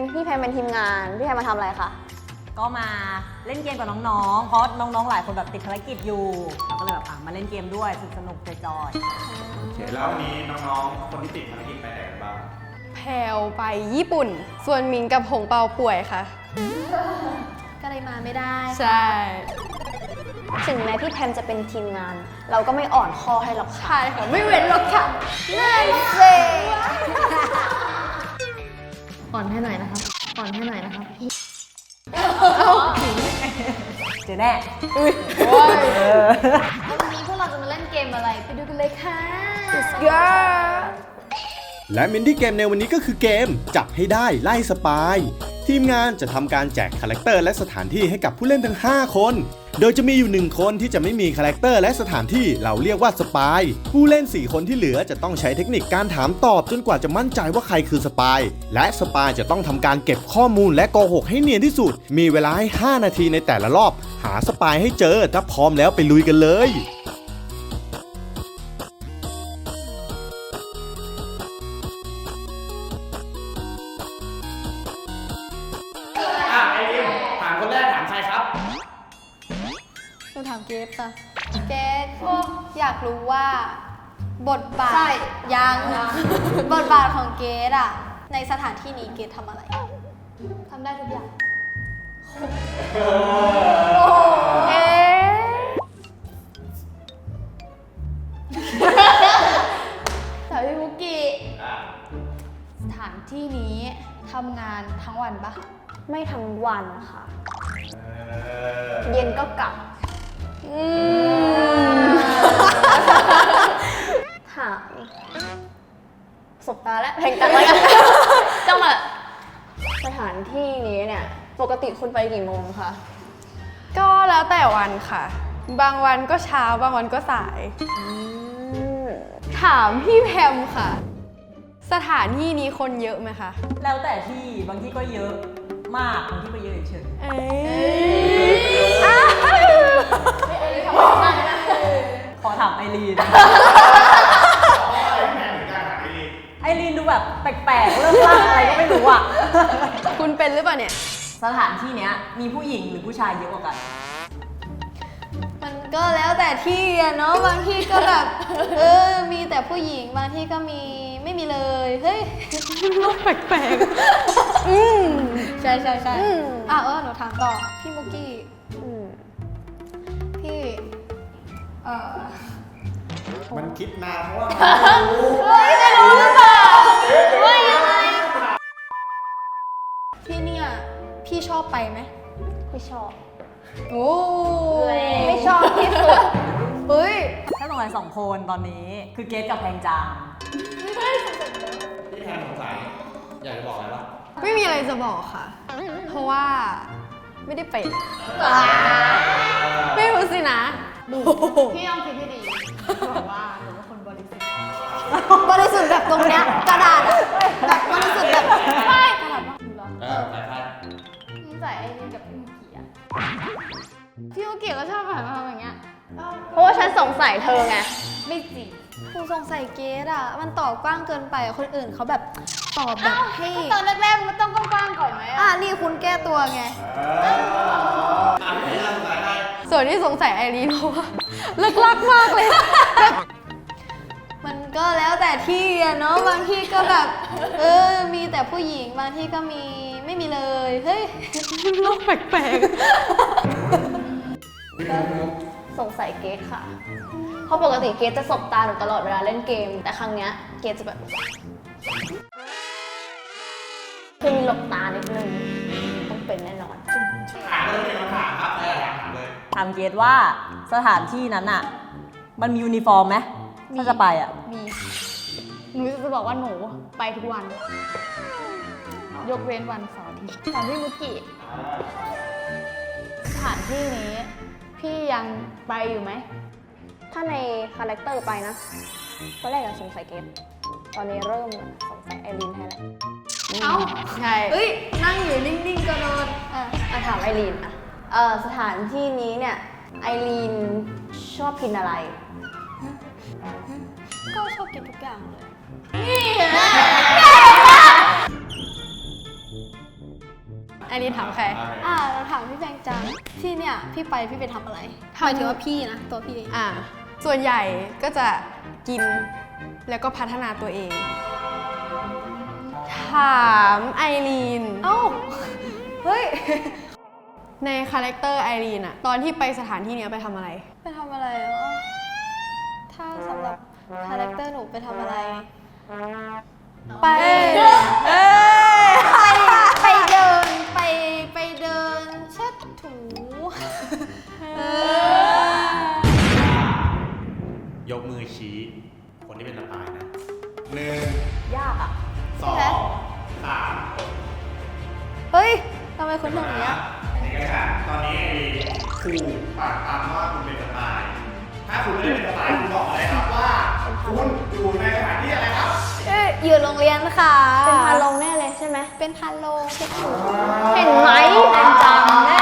เป็นพี่แพมเป็นทีมงาน พี่แพมมาทำอะไรคะ ก็มาเล่นเกมกับน้องๆ เพราะน้องๆ หลายคนแบบติดภารกิจอยู่ เราก็เลยแบบอะมาเล่นเกมด้วยสนุกสนุกๆจอยโอเคแล้ววันนี้น้องๆ คนที่ติดภารกิจไปไหนกันบ้างแพลวไปญี่ปุ่น ส่วนมิงกับหงเปาป่วยค่ะ ก็เลยมาไม่ได้ใช่ ถึงแม้พี่แพมจะเป็นทีมงาน เราก็ไม่อ่อนข้อให้หรอกค่ะ ใช่ค่ะ ไม่เว้นหรอกค่ะ นั่นสิ อ่อนให้หน่อยนะครับอ่อนให้หน่อยนะครับๆเจอแน่โอ้ยวันนี้พวกเราจะมาเล่นเกมอะไร ไปดูกันเลยค่ะและมินที่เกมในวันนี้ก็คือเกม จับให้ได้ไล่สปาย ทีมงานจะทำการแจกคาแรคเตอร์และสถานที่ให้กับผู้เล่นทั้ง 5 คน โดยจะมีอยู่หนึ่งคนที่จะไม่มีคาแรคเตอร์และสถานที่เราเรียกว่าสปาย ผู้เล่น 4 คนที่เหลือจะต้องใช้เทคนิคการถามตอบจนกว่าจะมั่นใจว่าใครคือสปาย และสปายจะต้องทำการเก็บข้อมูลและโกหกให้เนียนที่สุด มีเวลาให้ 5 นาทีในแต่ละรอบ หาสปายให้เจอ ถ้าพร้อมแล้วไปลุยกันเลย รู้ว่า บทบาทใช่ยัง บทบาทของเกดอะในสถานที่นี้เกดทำอะไร ทำได้ทุกอย่าง เอ๊ะแต่พี่มุกกี้สถานที่นี้ทำงานทั้งวันปะไม่ทั้งวันค่ะ เย็นก็กลับ อืม ถามสบตาแล้วแพงจังเลยกันจ้องมาสถานที่นี้เนี่ย ปกติคุณไปกี่โมงคะ ก็แล้วแต่วันค่ะ บางวันก็เช้าบางวันก็สาย ถามพี่แพมค่ะ สถานที่นี้คนเยอะไหมคะ แล้วแต่ที่บางที่ก็เยอะมากบางที่ก็เยอะเฉยเอ้ยๆขอ ถามไอรีน ไอรีนดูแบบแปลกๆเรื่องล่างอะไรก็ไม่รู้อะ คุณเป็นหรือเปล่าเนี่ย สถานที่เนี้ยมีผู้หญิงหรือผู้ชายเยอะกว่ากัน มันก็แล้วแต่ที่อะเนาะบางที่ก็แบบเออมีแต่ผู้หญิงบางที่ก็มีไม่มีเลยเฮ้ยโลกแปลกๆอืมใช่ใช่ใช่อืมอะเออหนูถามต่อพี่มุกกี้ เออมันคิดนานเพราะว่าที่เนี่ยพี่ชอบไปไหมไม่ชอบ โอ้ไม่ชอบที่สุดเฮ้ยถ้าสงสัยสองคนตอนนี้คือเกสกับแพงจังพี่แทนสงสัยอยากจะบอกอะไรบ้างไม่มีอะไรจะบอกค่ะ เพราะว่าไม่ได้เป็นไม่รู้สินะ พี่ยอมคิดให้ดีบอกว่าหนูเป็นคนบริสุทธิ์บริสุทธิ์แบบตรงเนี้ยกระดาษอะแบบบริสุทธิ์แบบใช่กระดาษว่าหนูร้องเออสายพันมึงใส่ไอ้นี่กับพี่มุกกี้อะพี่มุกกี้ก็ชอบหันมาทำอย่างเงี้ยเพราะว่าฉันสงสัยเธอไงไม่จริงครูสงสัยเกดอะมันตอบกว้างเกินไปอะคนอื่นเขาแบบตอบแบบให้ตอนแรกๆมันต้องกว้างๆก่อนไหมอะ นี่คุณแก้ตัวไงอะพี่แทนสงสัยใคร ส่วนที่สงสัยไอรีนเพราะว่าเลิกลักมากเลย มันก็แล้วแต่ที่อะเนาะบางที่ก็แบบ เออ มีแต่ผู้หญิงบางที่ก็มีไม่มีเลย เฮ้ยโลกแปลกๆสงสัยเกตค่ะ เพราะปกติเกตจะสบตาหนูตลอดเวลาเล่นเกม แต่ครั้งเนี้ยเกตจะแบบคือมีหลบตานิดนึงต้องเป็นแน่นอนถามเลยคำถามครับ ถามเลยถามเกสว่าสถานที่นั้นอะมันมียูนิฟอร์มไหมถ้าจะไปอะมี หนูจะบอกว่าหนูไปทุกวัน ยกเว้นวันเสาร์อาทิตย์ถามพี่มุกิสถานที่นี้ พี่ยังไปอยู่ไหม ถ้าในคาแรคเตอร์ไปนะตอนแรกอะสงสัยเกตตอนนี้เริ่มสงสัยไอรีนแทนแล้วเอ้าๆใช่เฮ้ย นั่งอยู่นิ่งๆก็โดนอะอะถามไอรีนอะ เออสถานที่นี้เนี่ยไอรีนชอบกินอะไร ก็ชอบกินทุกอย่างเลยเอันนี้ถามใครอ่าเราถามพี่แบงค์จังที่เนี่ยพี่ไปพี่ไปทำอะไรหมายถึงว่าพี่นะตัวพี่เองอ่า ส่วนใหญ่ก็จะกินแล้วก็พัฒนาตัวเอง ถามไอรีน เอ้า เฮ้ย ในคาแรคเตอร์ไอรีนอะตอนที่ไปสถานที่เนี้ยไปทำอะไร ไปทำอะไรวะถ้าสำหรับคาแรคเตอร์หนูไปทำอะไร ไป เอ้ยไปไปเดินไปไปเดินเช็ดถูยกมือชี้ คนที่เป็นสปายนะหนึ่งยากอะสองสามเฮ้ย ทำไมคุณทำอย่างเงี้ยเอกสารตอนนี้ไอ้ครูปากตามว่าคุณเป็นสปาย ถ้าคุณไม่ได้เป็นสปายคุณบอกเลยครับว่า คุณอยู่ในสถานที่อะไรครับ เอ้ยอยู่โรงเรียนค่ะ เป็นพาลงแน่เลยใช่ไหม เป็นพันโลงเช็ดถูเห็นไหมเป็นจังแน่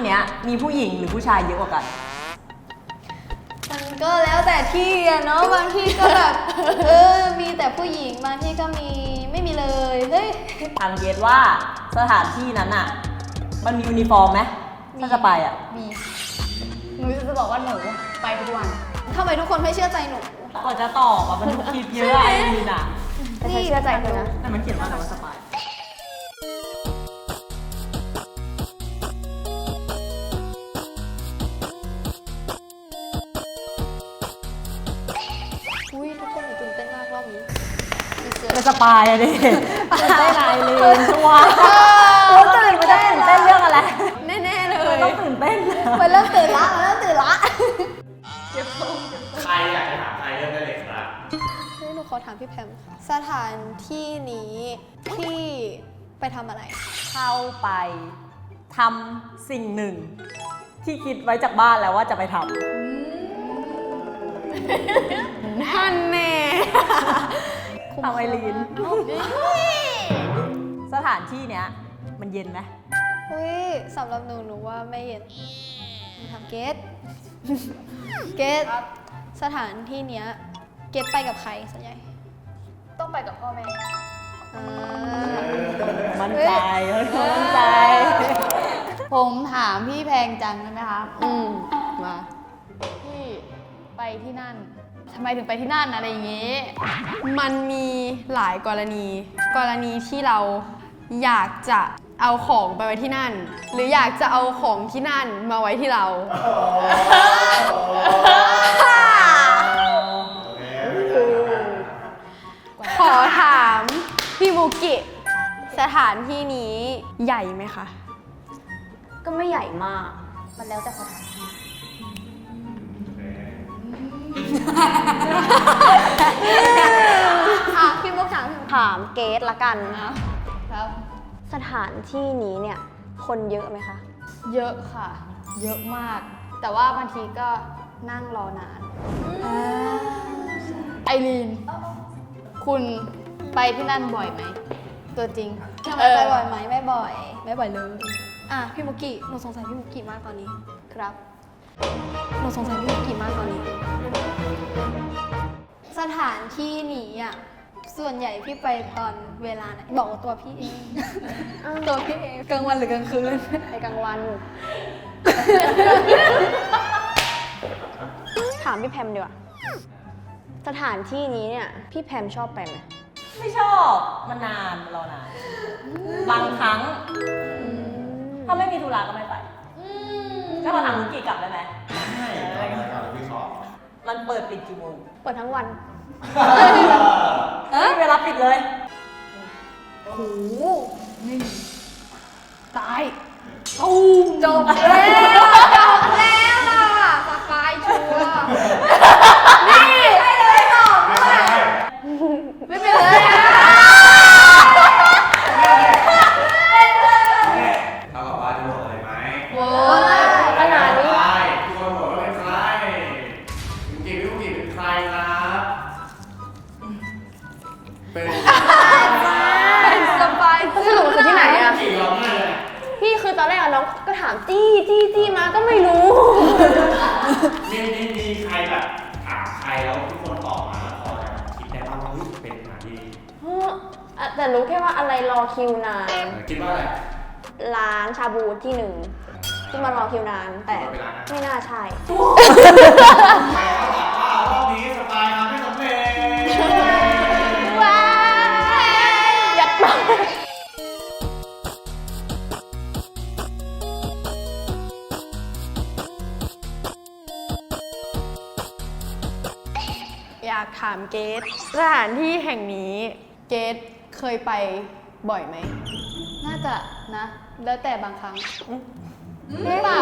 ที่เนี้ยมีผู้หญิงหรือผู้ชายเยอะกว่ากัน มันก็แล้วแต่ที่อะเนาะบางที่ก็แบบ เออ มีแต่ผู้หญิงบางที่ก็มีไม่มีเลยเฮ้ย ทางเกตว่าสถานที่นั้นอะ มันมียูนิฟอร์มไหมถ้าจะไปอะ มีหนูจะบอกว่าหนูไปทุกวันทำไมทุกคนไม่เชื่อใจหนู ก่อนจะตอบอะมันดูคิดเยอะไอ้นี่น่ะแต่ฉันเชื่อใจเธอนะ แต่มันเขียนว่าอะไรว่า เสือเป็นสปายอะดิตื่นเต้นอะไรเลยชัวร์ตื่นตื่นไม่ได้ตื่นเต้นเรื่องอะไรแน่ๆเลเออยต้องตื่นเต้นมันเริ่มตื่นละมันเริ่มตื่นละใครอยากจะถามใครเริ่มได้เลยครับเฮ้ยหนูขอถามพี่แพมค่ะ สถานที่นี้ที่ไปทำอะไร เข้าไปทำสิ่งหนึ่ง ที่คิดไว้จากบ้านแล้วว่าจะไปทท่านแน่ ทำไอรีน สถานที่เนี้ยมันเย็นไหมอุ้ยสำหรับหนูหนูว่าไม่เห็นทำเกตเกตสถานที่เนี้ย เกตไปกับใครส่วนใหญ่ต้องไปกับพ่อแม่อ่า มั่นใจเฮ้ยมั่นใจ ผมถามพี่แพงจังได้ไหมคะอืมมา พี่ไปที่นั่น ทำไมถึงไปที่นั่นอะไรอย่างงี้ มันมีหลายกรณี กรณีที่เราอยากจะเอาของไปไว้ที่นั่น หรืออยากจะเอาของที่นั่นมาไว้ที่เรา ขอถามพี่บุกิ สถานที่นี้ใหญ่ไหมคะ ก็ไม่ใหญ่มาก มันแล้วแต่สถานที่ อะพี่มุกถามพี่มุกถามเกสละกัน ครับ สถานที่นี้เนี่ย คนเยอะไหมคะ เยอะค่ะ เยอะมาก แต่ว่าบางทีก็นั่งรอนานไอรีน คุณไปที่นั่นบ่อยไหม ตัวจริงไปบ่อยไหมไม่บ่อย ไม่บ่อยเลย อะพี่มุกกี้หนูสงสัยพี่มุกกี้มากตอนนี้ ครับ หนูสงสัยพี่มุกกี้มากตอนนี้ สถานที่นี้อะ ส่วนใหญ่พี่ไปตอนเวลาไหนบอกว่าตัวพี่เอง ตัวพี่เองกลางวันหรือกลางคืน ไปกลางวัน ถามพี่แพมดีกว่า สถานที่นี้เนี่ย พี่แพมชอบไปไหม ไม่ชอบมันนานมันรอนาน บางครั้ง ถ้าไม่มีธุระก็ไม่ไป ก็มาถามมุกี้กลับได้ไหมใช่ก่อนก่อนวิเคราะห์มันเปิดปิดกี่โมงเปิดทั้งวัน เอ้ยเวลาปิดเลยตายตูมจบแล้วจบแล้วเราอะสปายชัวร์านชาบูที่หนึ่งที่มารอคิวนานแต่ไม่น่าใช่แต่เขาบอกว่ารอบนี้สปายทำไม่สำเร็จ ว้ายอยากตอบอยากถามเกตสถานที่แห่งนี้เกตเคยไปบ่อยไหม น่าจะนะ แล้วแต่บางครั้ง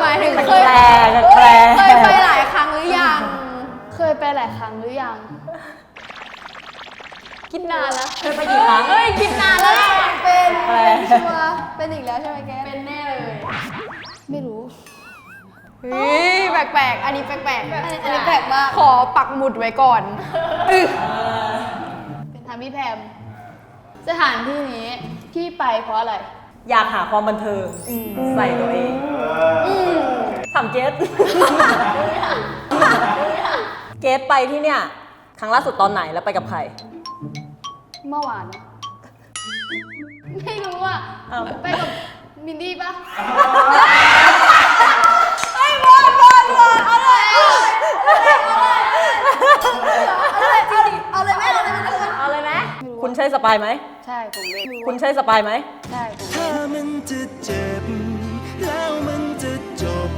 หมายถึงมันเคยแปลกันแปลเคยไปหลายครั้งหรือยัง เคยไปหลายครั้งหรือยัง คิดนานนะเคยไปกี่ครั้งเฮ้ยคิดนานแล้วแหละเป็นแปลชัวร์เป็นอีกแล้วใช่ไหมแกเป็นแน่เลย ไม่รู้เฮ้ยแปลกๆ อันนี้แปลกๆ อันนี้อันนี้แปลกมาก ขอปักหมุดไว้ก่อน เป็นถามพี่แพมสถานที่นี้ พี่ไปเพราะอะไร อยากหาความบันเทิงใส่ตัวเองถามเกส เกสไปที่เนี่ย ครั้งล่าสุดตอนไหนแล้วไปกับใคร เมื่อวาน ไม่รู้อะอ้าวไปกับมินดี้ปะเอาเลยไหม คุณใช่สปายไหม ใช่ผมเล่นคุณใช่สปายไหม ใช่ผมเล่นถ้ามันจะเจ็บ แล้วมันจะจบ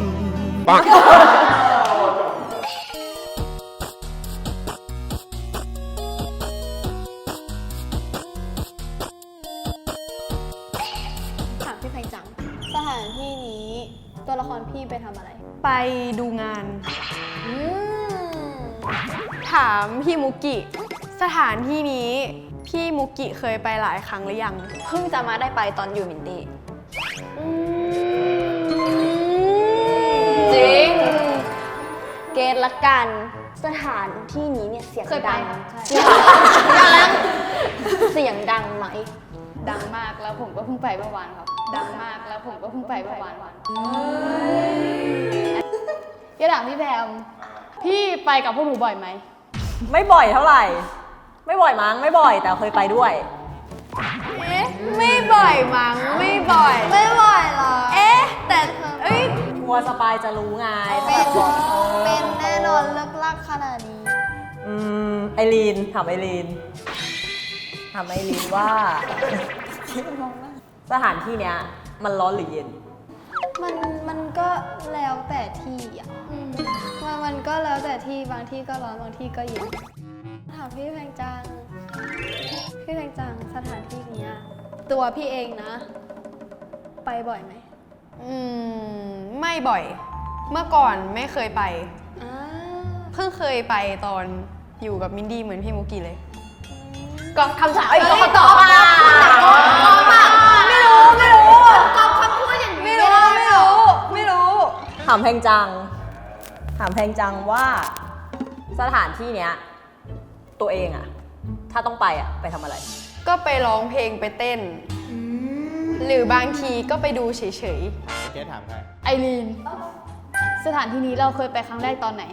ถามพี่แพงจัง สถานที่นี้ ตัวละครพี่ไปทำอะไร ไปดูงานถามพี่มุกิ สถานที่นี้ พี่มุกิเคยไปหลายครั้งหรือยัง เพิ่งจะมาได้ไปตอนอยู่มินดี้จริง เกณฑ์ละกันสถานที่นี้เนี่ยเสียงเคยไปดังใช่เสียงเสียงดังไหม ดังมากแล้วผมก็เพิ่งไปเมื่อวานครับ ดังมากแล้วผมก็เพิ่งไปเมื่อวานอย่าถามพี่แพมพี่ไปกับพวกหนูบ่อยไหมไม่บ่อยเท่าไหร่ ไม่บ่อยมั้งไม่บ่อยแต่เคยไปด้วย เอ๊ะไม่บ่อยมั้งไม่บ่อย ไม่บ่อยหรอ เอ๊ะ แต่เอ้ย กลัวสปายจะรู้ไงเป็นแบบบอกเป็นแน่นอนเลิกลักขนาดนี้ อืมไอรีนถามไอรีนถามไอรีนว่า สถานที่เนี้ย มันร้อนหรือเย็น มันมันก็แล้วแต่ที่อะมันมันก็แล้วแต่ที่บางที่ก็ร้อนบางที่ก็เย็น ถามพี่แพงจัง พี่แพงจังสถานที่เนี้ย ตัวพี่เองนะ ไปบ่อยไหมอืม ไม่บ่อย เมื่อก่อนไม่เคยไปอ่าเพิ่งเคยไปตอนอยู่กับมินดี้เหมือนพี่มุกิเลย ก็คำถามไอ้ยก็คำตอบอะไม่รู้ ไม่รู้กอบคำพูดอย่างนี้ไม่รู้ ไม่รู้ ไม่รู้ ถามแพงจัง ถามแพงจังว่า สถานที่เนี้ย ตัวเองอะถ้าต้องไปอะไปทำอะไร ก็ไปร้องเพลงไปเต้น หรือบางทีก็ไปดูเฉยเกสถามใครไอรีน สถานที่นี้เราเคยไปครั้งแรกตอนไหน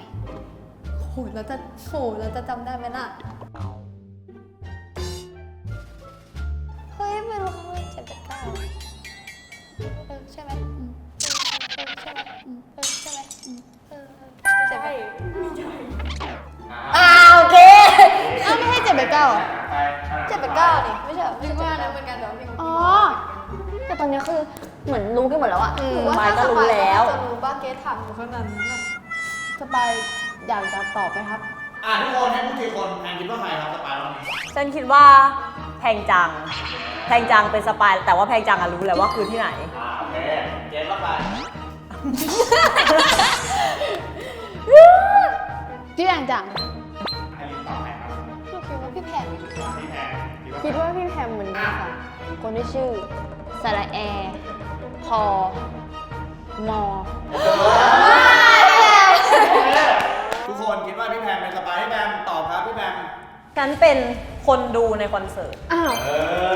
โหเราจะโหเราจะจำได้ไหมล่ะ เฮ้ยไม่รู้ครั้งแรกเจ็ดแปดเก้าเออใช่ไหมอืมเออใช่ไหมอืมเออใช่ไหมอืมเออเออใช่ไหมอ้ ก้าเหรอไปเจ็ดแปดเก้านี่ไม่ใช่เหรอไม่ใช่เจ็ดแปดเก้าเหมือนกันแต่ว่าพี่อ๋อแต่ตอนนี้คือเหมือนรู้กันหมดแล้วอะๆอืมมายก็รู้แล้ว จะรู้ป้าเกสถามอยู่ขนาดนั้นน่ะสปายอยากจะตอบไหมครับ อะทุกคนให้พูดทีคนแทนคิดว่าใครครับสปายรอบนี้ฉันคิดว่าแพงจัง แพงจังเป็นสปาย แต่ว่าแพงจังอะรู้แหละว่าคือที่ไหน อ่าโอเคเกสว่าใครพี่แบงจัง ค่ะคนที่ชื่อสระแอ พอ มอ ทุกคนคิดว่าพี่แพนเป็นสปายพี่แพมตอบครับพี่แพมฉันเป็นคนดูในคอนเสิร์ต อ้าว เออ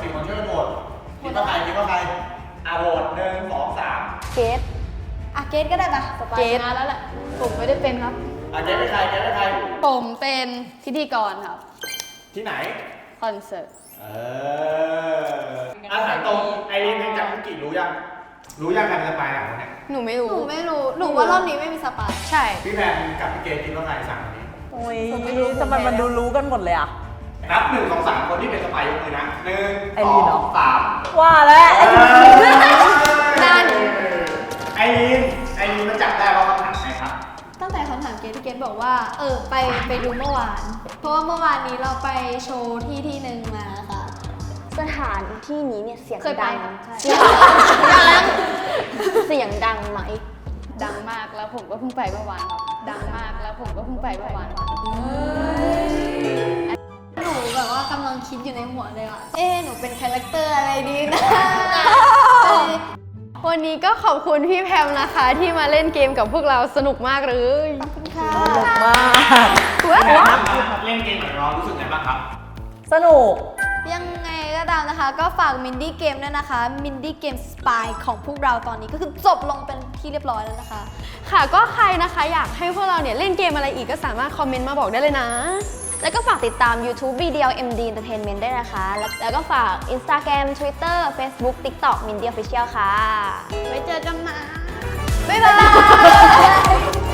สี่คนช่วยกันโหวตคิดว่าใครคิดว่าใครอะโหวตหนึ่งสองสามเกตอะเกตก็ได้ปะเกตแล้วแหละผมไม่ได้เป็นครับ อะเจ๊ได้ใครเจ๊ได้ใคร ผมเป็นพิธีกรครับที่ไหน คอนเสิร์ต เอออาถามตรงไอรีนเพลงจากมุกิรู้ยัง รู้ยังกันจะไปหลังวันเนี้ยหนูไม่หรู้ นูไม่รู้ หนูว่ารอบนี้ไม่มีสปายใช่ พี่แพนกับพี่เกดคิดว่าใครสั่งวันนี้ โอ้ยทำไมมันดูรู้กันหมดเลยอะ นับหนึ่งสองสามคนที่เป็นสปายยกมือนะหนึ่งไอสรีอนเหรอ งสามว่าแล้วไอ้นั่น ไอรีนไอรีนมันจับได้ว่าคำถามใครครับ ตั้งแต่คำถามเกตที่เกตบอกว่า เออ ไปไปดูเมื่อวาน เพราะว่าเมื่อวานนี้เราไปโชว์ที่ที่หนึ่งมาค่ะ สถานที่นี้เนี่ยเสียงเคยไปดังครับใช่ เสียงดังเสียงดังไหม ดังมากแล้วผมก็เพิ่งไปเมื่อวานครับดังมากแล้วผมก็เพิ่งไปเมื่อวานครับหนูแบบว่ากำลังคิดอยู่ในหัวเลยว่าเอ๊ะหนูเป็นคาแรคเตอร์อะไรดีนะเออวันนี้ก็ขอบคุณพี่แพมนะคะ ที่มาเล่นเกมกับพวกเราสนุกมากเลยค่ะ มากเป็นไงบ้างครับเล่นเกมกับน้องรู้สึกไงบ้างครับ สนุกยังไงก็ตามนะคะ ก็ฝากมินดี้เกมด้วยนะคะมินดี้เกมสปายของพวกเราตอนนี้ก็คือจบลงเป็นที่เรียบร้อยแล้วนะคะ ค่ะก็ใครนะคะอยากให้พวกเราเนี่ยเล่นเกมอะไรอีกก็สามารถคอมเมนต์มาบอกได้เลยนะ แล้วก็ฝากติดตาม YouTube วิดีโอ MD Entertainment ด้วยนะคะแล้วแล้วก็ฝาก Instagram Twitter Facebook TikTok Mindy Official ค่ะ ไว้เจอกันนะ บ๊ายบาย